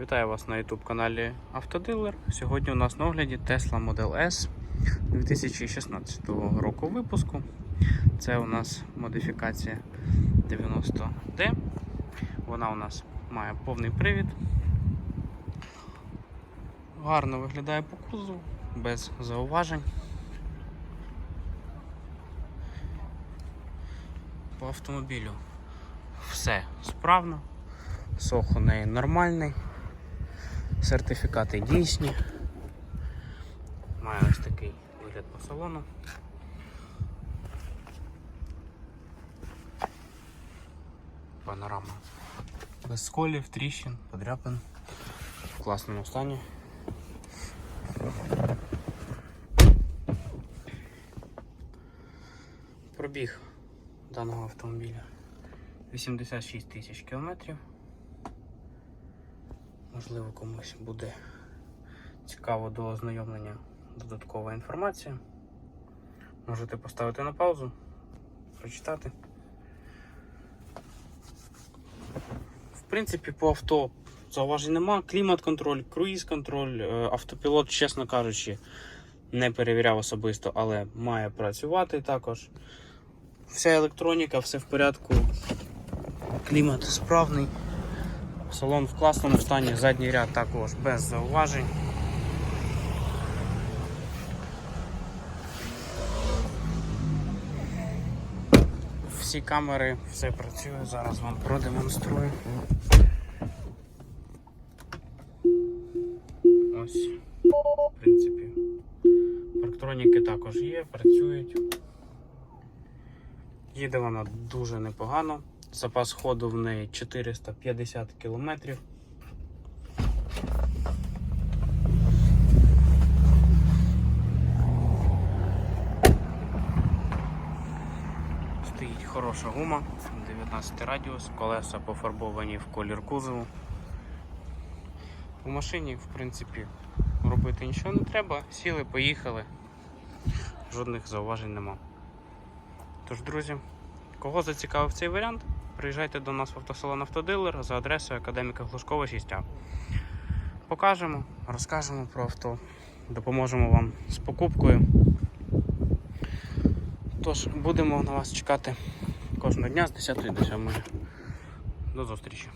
Вітаю вас на YouTube каналі Автодилер. Сьогодні у нас на огляді Tesla Model S 2016 року випуску. Це у нас модифікація 90D. Вона у нас має повний привід. Гарно виглядає по кузову, без зауважень. По автомобілю все справно. Сох у неї нормальний. Сертифікати дійсні. Має ось такий вигляд по салону. Панорама. Без сколів, тріщин, подряпин. В класному стані. Пробіг даного автомобіля 86 тисяч кілометрів. Можливо, комусь буде цікаво до ознайомлення додаткова інформація. Можете поставити на паузу, прочитати. В принципі, по авто зауважень нема. Клімат-контроль, круїз-контроль, е, автопілот, чесно кажучи, не перевіряв особисто, але має працювати також. Вся електроніка, все в порядку. Клімат справний. Салон в класному стані, задній ряд також без зауважень. Всі камери, все працює, зараз вам продемонструю. Ось, в принципі. Парктроніки також є, працюють. Їде вона дуже непогано. Запас ходу в неї 450 кілометрів. Стоїть хороша гума, 19 радіус, колеса пофарбовані в колір кузову. У машині, в принципі, робити нічого не треба. Сіли, поїхали. Жодних зауважень нема. Тож, друзі, кого зацікавив цей варіант, приїжджайте до нас в автосалон Автодилер за адресою Академіка Глушкова 6А. Покажемо, розкажемо про авто, допоможемо вам з покупкою. Тож, будемо на вас чекати кожного дня з 10 до 7. До зустрічі!